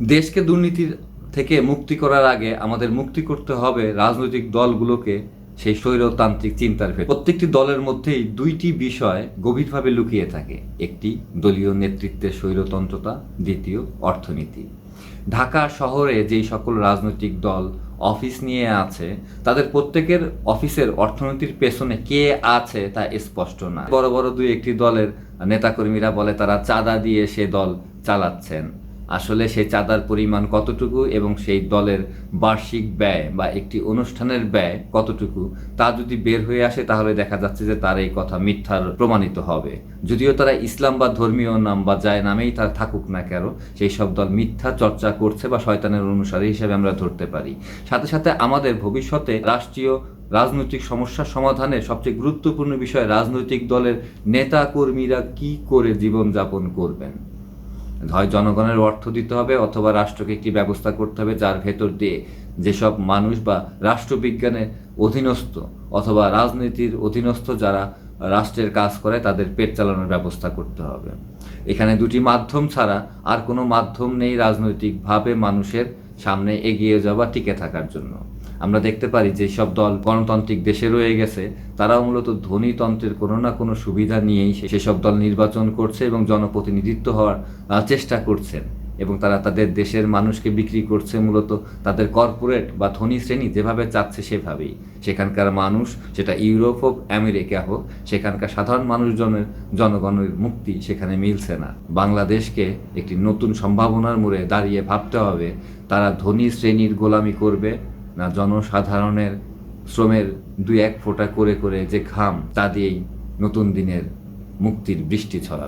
দেশকে দুর্নীতির থেকে মুক্তি করার আগে আমাদের মুক্তি করতে হবে রাজনৈতিক দলগুলোকে সেই স্বৈরতান্ত্রিক চিন্তার ভেতর। প্রত্যেকটি দলের মধ্যেই দুইটি বিষয় গভীরভাবে লুকিয়ে থাকে। একটি দলীয় নেতৃত্বের স্বৈরতন্ত্রতা, দ্বিতীয় অর্থনীতি। ঢাকা শহরে যেই সকল রাজনৈতিক দল অফিস নিয়ে আছে, তাদের প্রত্যেকের অফিসের অর্থনীতির পেছনে কে আছে তা স্পষ্ট না। বড় বড় দুই একটি দলের নেতাকর্মীরা বলে, তারা চাঁদা দিয়ে সে দল চালাচ্ছেন। আসলে সেই চাঁদার পরিমাণ কতটুকু এবং সেই দলের বার্ষিক ব্যয় বা একটি অনুষ্ঠানের ব্যয় কতটুকু তা যদি বের হয়ে আসে, তাহলে দেখা যাচ্ছে যে তার এই কথা মিথ্যার প্রমাণিত হবে। যদিও তারা ইসলাম বা ধর্মীয় নাম বা যায় নামেই তার থাকুক না কেন, সেই সব দল মিথ্যা চর্চা করছে বা শয়তানের অনুসারী হিসেবে আমরা ধরতে পারি। সাথে সাথে আমাদের ভবিষ্যতে রাষ্ট্রীয় রাজনৈতিক সমস্যার সমাধানে সবচেয়ে গুরুত্বপূর্ণ বিষয় রাজনৈতিক দলের নেতা কর্মীরা কি করে জীবনযাপন করবেন। হয় জনগণের অর্থ দিতে হবে অথবা রাষ্ট্রকে একটি ব্যবস্থা করতে হবে যার ভেতর দিয়ে যেসব মানুষ বা রাষ্ট্রবিজ্ঞানে অধীনস্থ অথবা রাজনীতির অধীনস্থ যারা রাষ্ট্রের কাজ করে, তাদের পেট চালানোর ব্যবস্থা করতে হবে। এখানে দুটি মাধ্যম ছাড়া আর কোনো মাধ্যম নেই রাজনৈতিকভাবে মানুষের সামনে এগিয়ে যাওয়া, টিকে থাকার জন্য। আমরা দেখতে পারি যে সব দল গণতান্ত্রিক দেশে রয়ে গেছে। তারাও মূলত ধনীতন্ত্রের কোনো না কোনো সুবিধা নিয়েই সেসব দল নির্বাচন করছে এবং জনপ্রতিনিধিত্ব হওয়ার চেষ্টা করছেন। এবং তারা তাদের দেশের মানুষকে বিক্রি করছে মূলত তাদের কর্পোরেট বা ধনী শ্রেণি যেভাবে চাচ্ছে সেভাবেই। সেখানকার মানুষ, সেটা ইউরোপ হোক, আমেরিকা হোক, সেখানকার সাধারণ মানুষজনের, জনগণের মুক্তি সেখানে মিলছে না। বাংলাদেশকে একটি নতুন সম্ভাবনার মোড়ে দাঁড়িয়ে ভাবতে হবে। তারা ধনী শ্রেণির গোলামি করবে না, জনসাধারণের শ্রমের দুই এক ফোঁটা করে করে যে ঘাম, তা দিয়েই নতুন দিনের মুক্তির বৃষ্টি ছড়াবে।